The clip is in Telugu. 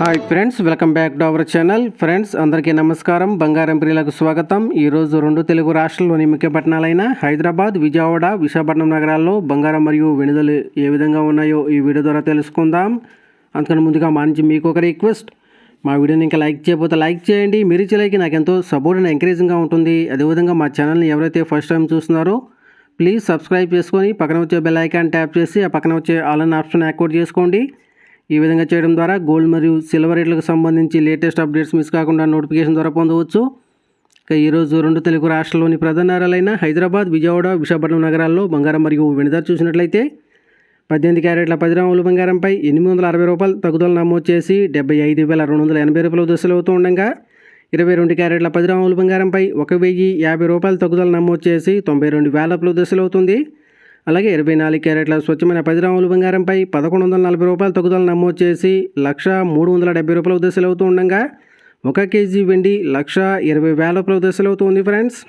Hi friends welcome back to our channel. Friends అందరికీ నమస్కారం. బంగారం ప్రియులకు స్వాగతం. ఈరోజు రెండు తెలుగు రాష్ట్రాల్లోని ముఖ్య పట్టణాలైన హైదరాబాద్ విజయవాడ విశాఖపట్నం నగరాల్లో బంగారం మరియు వెనుదలు ఏ విధంగా ఉన్నాయో ఈ వీడియో ద్వారా తెలుసుకుందాం. అందుకని ముందుగా మా నుంచి మీకు ఒక రిక్వెస్ట్. మా వీడియోని ఇంకా లైక్ చేయకపోతే లైక్ చేయండి. మీరు ఇచ్చే లైక్ నాకు ఎంతో సపోర్ట్ అండ్ ఎంకరేజింగ్గా ఉంటుంది. అదేవిధంగా మా ఛానల్ని ఎవరైతే ఫస్ట్ టైం చూస్తున్నారో ప్లీజ్ సబ్స్క్రైబ్ చేసుకొని పక్కన వచ్చే బెల్ ఐకాన్ ట్యాప్ చేసి ఆ పక్కన వచ్చే ఆల్ అన్ ఆప్షన్ యాక్టివేట్ చేసుకోండి. ఈ విధంగా చేయడం ద్వారా గోల్డ్ మరియు సిల్వర్ రేట్లకు సంబంధించి లేటెస్ట్ అప్డేట్స్ మిస్ కాకుండా నోటిఫికేషన్ ద్వారా పొందవచ్చు. ఇక ఈరోజు రెండు తెలుగు రాష్ట్రాల్లోని ప్రధాన నగరాలైన హైదరాబాద్ విజయవాడ విశాఖపట్నం నగరాల్లో బంగారం మరియు వెనుదల చూసినట్లయితే పద్దెనిమిది క్యారెట్ల పది గ్రాముల బంగారంపై ఎనిమిది వందల అరవై రూపాయలు తగ్గుదల నమోదు చేసి డెబ్బై ఐదు వేల రెండు వందల ఎనభై రూపాయలు దశలు అవుతూ ఉండగా ఇరవై రెండు క్యారెట్ల పది గ్రాముల బంగారంపై ఒక వెయ్యి యాభై రూపాయలు తగ్గుదల నమోదు చేసి తొంభై రెండు వేల దశలు అవుతుంది అలాగే ఇరవై నాలుగు క్యారెట్ల స్వచ్ఛమైన పది గ్రాముల బంగారంపై పదకొండు వందల నలభై రూపాయల తగ్గుదల నమోదు చేసి లక్ష మూడు వందల డెబ్బై రూపాయల దశలు అవుతూ ఉండగా ఒక కేజీ వెండి లక్ష ఇరవై వేల దశలు అవుతుంది ఫ్రెండ్స్.